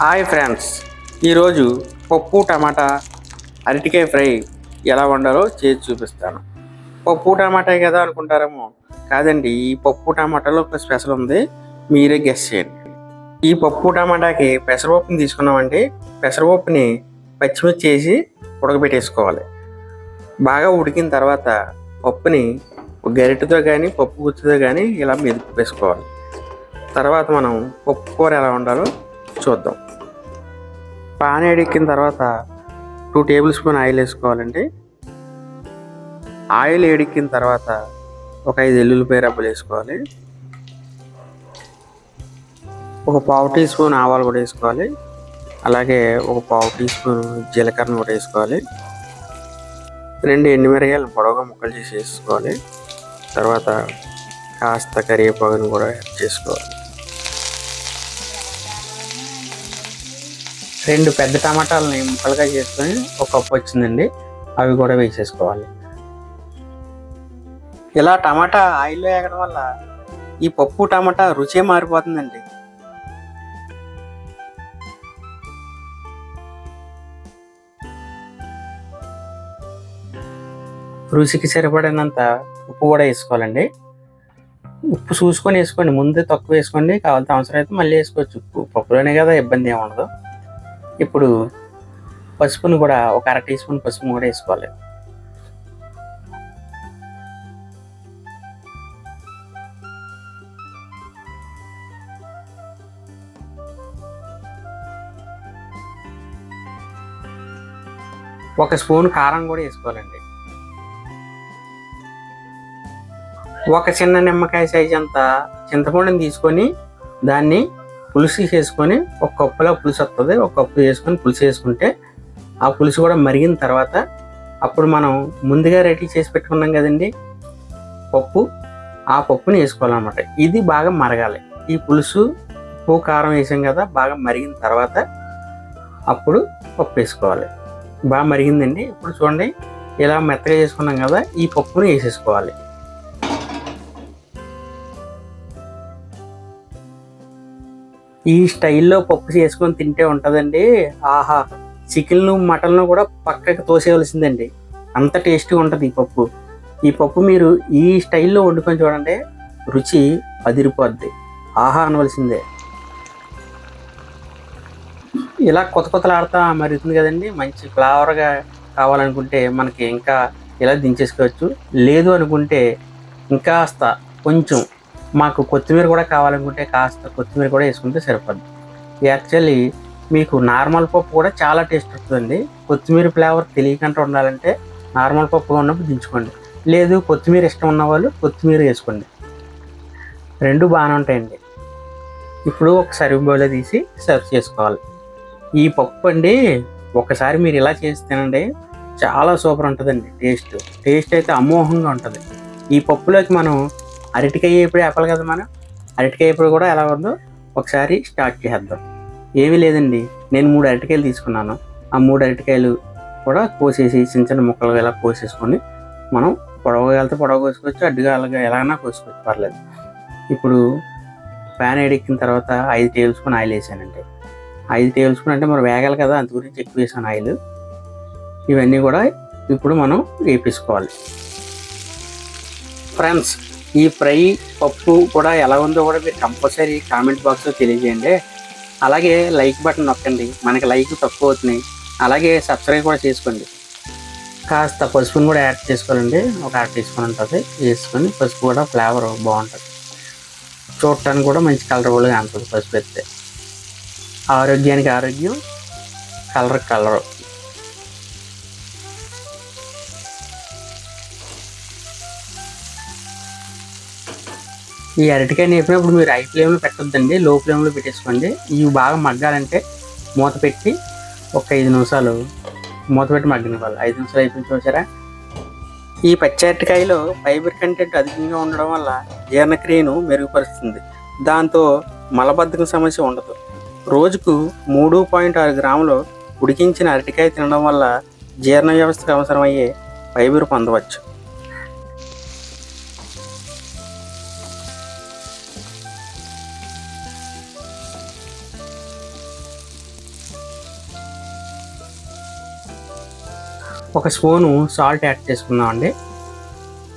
Hi friends. ఈరోజు పప్పు టమాటా అరటికాయ ఫ్రై ఎలా వండాలో చేసి చూపిస్తాను. పప్పు టమాటా కదా అనుకుంటారేమో? కాదండి ఈ పప్పు టమాటాలో ఒక స్పెషల్ ఉంది. మీరే గెస్ చేయండి. ఈ పప్పు టమాటాకి పెసరపప్పుని తీసుకున్నామంటే పెసరపప్పుని పచ్చిమిర్చి చేసి ఉడకబెట్టేసుకోవాలి. బాగా ఉడికిన తర్వాత పప్పుని గరిటెతో కానీ పప్పు గుత్తితో కానీ ఇలా మెదుపు వేసుకోవాలి. తర్వాత మనం పప్పు కూర ఎలా ఉండాలో చూద్దాం. పాన్ ఎడిక్కిన తర్వాత టూ టేబుల్ స్పూన్ ఆయిల్ వేసుకోవాలండి. ఆయిల్ ఏడెక్కిన తర్వాత ఒక ఐదు ఎల్లుల్లిపాయ రబ్బలు వేసుకోవాలి. ఒక పావు టీ స్పూన్ ఆవాలు కూడా వేసుకోవాలి. అలాగే ఒక పావు టీ స్పూన్ జీలకర్ర కూడా వేసుకోవాలి. రెండు ఎండుమిరగాయలు పొడవుగా ముక్కలు చేసి వేసుకోవాలి. తర్వాత కాస్త కరివేపాకును కూడా యాడ్ చేసుకోవాలి. రెండు పెద్ద టమాటాలని ముక్కలుగా చేసుకొని ఒక కప్పు వచ్చిందండి. అవి కూడా వేసేసుకోవాలి. ఇలా టమాటా ఆయిల్లో వేయడం వల్ల ఈ పప్పు టమాటా రుచే మారిపోతుందండి. రుచికి సరిపడినంత ఉప్పు కూడా వేసుకోవాలండి. ఉప్పు చూసుకొని వేసుకోండి. ముందే తక్కువ వేసుకోండి. కావాలంటే అవసరం అయితే మళ్ళీ వేసుకోవచ్చు. ఉప్పు పప్పులోనే కదా ఇబ్బంది ఏమి ఉండదు. ఇప్పుడు పసుపును కూడా ఒక అర టీ స్పూన్ పసుపు కూడా వేసుకోవాలి. ఒక స్పూన్ కారం కూడా వేసుకోవాలండి. ఒక చిన్న నిమ్మకాయ సైజ్ అంత చింతపండుని తీసుకొని దాన్ని పులుసు వేసుకొని ఒక కప్పులో పులుసు వస్తుంది ఒక కప్పు వేసుకొని పులుసు వేసుకుంటే ఆ పులుసు కూడా మరిగిన తర్వాత అప్పుడు మనం ముందుగా రెడీ చేసి పెట్టుకున్నాం కదండి పప్పు. ఆ పప్పుని వేసుకోవాలన్నమాట. ఇది బాగా మరగాలి. ఈ పులుసు ఉప్పు కారం వేసాం కదా బాగా మరిగిన తర్వాత అప్పుడు పప్పు వేసుకోవాలి. బాగా మరిగిందండి. ఇప్పుడు చూడండి ఇలా మెత్తగా చేసుకున్నాం కదా ఈ పప్పుని వేసేసుకోవాలి. ఈ స్టైల్లో పప్పు చేసుకొని తింటే ఉంటుందండి. ఆహా చికెన్లు మటన్లు కూడా పక్కకి తోసేయవలసిందండి. అంత టేస్టీగా ఉంటుంది ఈ పప్పు. ఈ పప్పు మీరు ఈ స్టైల్లో వండుకొని చూడండి రుచి అదిరిపోద్ది. ఆహా అనవలసిందే. ఇలా కొత్త కొత్తలాడుతా మరుగుతుంది కదండి. మంచి ఫ్లేవర్గా కావాలనుకుంటే మనకి ఇంకా ఇలా దించేసుకోవచ్చు. లేదు అనుకుంటే ఇంకాస్త కొంచెం మాకు కొత్తిమీర కూడా కావాలనుకుంటే కాస్త కొత్తిమీర కూడా వేసుకుంటే సరిపోద్ది. యాక్చువల్లీ మీకు నార్మల్ పప్పు కూడా చాలా టేస్ట్ వస్తుందండి. కొత్తిమీర ఫ్లేవర్ తెలియకుండా ఉండాలంటే నార్మల్ పప్పుగా ఉన్నప్పుడు దించుకోండి. లేదు కొత్తిమీర ఇష్టం ఉన్న వాళ్ళు కొత్తిమీర వేసుకోండి. రెండు బాగానే ఉంటాయండి. ఇప్పుడు ఒక సర్వ్ బౌల్లో తీసి సర్వ్ చేసుకోవాలి. ఈ పప్పు అండి ఒకసారి మీరు ఇలా చేసి తినండి చాలా సూపర్ ఉంటుందండి. టేస్ట్ టేస్ట్ అయితే అమోహంగా ఉంటుంది. ఈ పప్పులోకి మనం అరటికాయ ఎప్పుడు ఆపాలి కదా మనం? అరటికాయ ఎప్పుడు కూడా ఎలా ఉందో ఒకసారి స్టార్ట్ చేద్దాం. ఏమీ లేదండి. నేను మూడు అరటికాయలు తీసుకున్నాను. ఆ మూడు అరటికాయలు కూడా కోసేసి చిన్న చిన్న ముక్కలుగా ఇలా కోసేసుకొని మనం పొడవుగా వెళ్తే కోసుకోవచ్చు అడ్డుగా అలాగా ఎలాగైనా కోసుకోవచ్చు. పర్లేదు. ఇప్పుడు ప్యాన్ ఎడిక్కిన తర్వాత ఐదు టేబుల్ స్పూన్ ఆయిల్ వేసానండి. ఐదు టేబుల్ స్పూన్ అంటే మరి వేగాలి కదా అందు గురించి ఎక్కువ వేసాను ఆయిల్. ఇవన్నీ కూడా ఇప్పుడు మనం వేపేసుకోవాలి. ఫ్రెండ్స్ ఈ ఫ్రై పప్పు కూడా ఎలా ఉందో కూడా మీరు కంపల్సరీ కామెంట్ బాక్స్లో తెలియజేయండి. అలాగే లైక్ బటన్ నొక్కండి. మనకి లైక్ తక్కువ అవుతున్నాయి. అలాగే సబ్స్క్రైబ్ కూడా చేసుకోండి. కాస్త పసుపుని కూడా యాడ్ చేసుకోవాలండి. ఒక యాడ్ తీసుకొని ఉంటుంది. వేసుకొని పసుపు కూడా ఫ్లేవర్ బాగుంటుంది. చూడటానికి కూడా మంచి కలర్ఫుల్గా ఉంటుంది పసుపు ఎత్తే ఆరోగ్యానికి ఆరోగ్యం కలర్ కలరు. ఈ అరటికాయ నేపినప్పుడు మీరు హై ఫ్లేమ్లో పెట్టొద్దండి లో ఫ్లేమ్లో పెట్టేసుకోండి. ఇవి బాగా మగ్గాలంటే మూత పెట్టి ఒక ఐదు నిమిషాలు మూత పెట్టి మగ్గనివ్వాలి. ఐదు నిమిషాలు అయిపోయిన చూసారా? ఈ పచ్చి అరటికాయలో ఫైబర్ కంటెంట్ అధికంగా ఉండడం వల్ల జీర్ణక్రియను మెరుగుపరుస్తుంది. దాంతో మలబద్ధకం సమస్య ఉండదు. రోజుకు మూడు పాయింట్ ఆరు గ్రాములు ఉడికించిన అరటికాయ తినడం వల్ల జీర్ణ వ్యవస్థకు అవసరమయ్యే ఫైబర్ పొందవచ్చు. ఒక స్పూను సాల్ట్ యాడ్ చేసుకుందాం అండి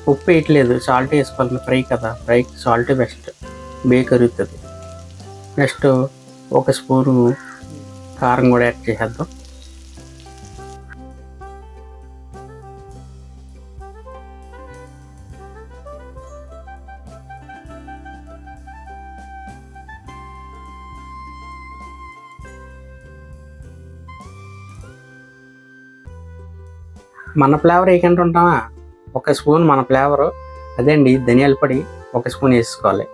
ఉప్పు వేయట్లేదు సాల్ట్ వేసుకోవాలి ఫ్రై కదా. ఫ్రై సాల్ట్ బెస్ట్ బేక్ కరుగుతుంది నెక్స్ట్ ఒక స్పూను కారం కూడా యాడ్ చేసేద్దాం. మన ఫ్లేవర్ వేయకుండా ఉంటామా? ఒక స్పూన్ మన ఫ్లేవరు అదే అండి ధనియాల పొడి ఒక స్పూన్ వేసుకోవాలి.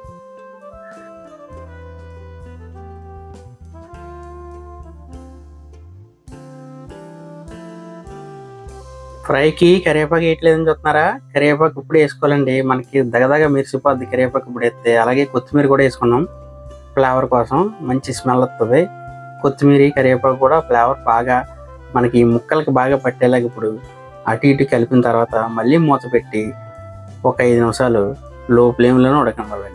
ఫ్రైకి కరివేపాకు వేయట్లేదని చూస్తున్నారా? కరివేపాకు ఇప్పుడు వేసుకోవాలండి. మనకి దగదగ మిరిసిపోద్ది కరివేపాకు ఇప్పుడు వేస్తే. అలాగే కొత్తిమీర కూడా వేసుకున్నాం ఫ్లేవర్ కోసం. మంచి స్మెల్ వస్తుంది. కొత్తిమీర కరివేపాకు కూడా ఫ్లేవర్ బాగా మనకి ముక్కలకి బాగా పట్టేలాగా ఇప్పుడు అటు ఇటు కలిపిన తర్వాత మళ్ళీ మూత పెట్టి ఒక ఐదు నిమిషాలు లో ఫ్లేమ్లోనే ఉడకనివ్వాలండి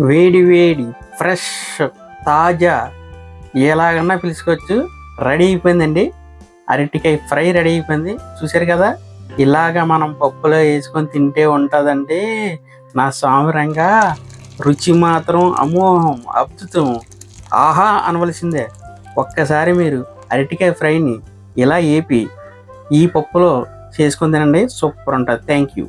వేడి వేడి ఫ్రెష్ తాజా ఎలాగన్నా పిలుచుకోవచ్చు. రెడీ అయిపోయిందండి. అరటికాయ ఫ్రై రెడీ అయిపోయింది. చూసారు కదా? ఇలాగ మనం పప్పులో వేసుకొని తింటే ఉంటుందండి నా సామరంగా రుచి మాత్రం అమోహం అద్భుతం. ఆహా అనవలసిందే. ఒక్కసారి మీరు అరటికాయ ఫ్రైని ఇలా ఏపి ఈ పప్పులో చేసుకొని తినండి. సూపర్ ఉంటుంది. Thank you.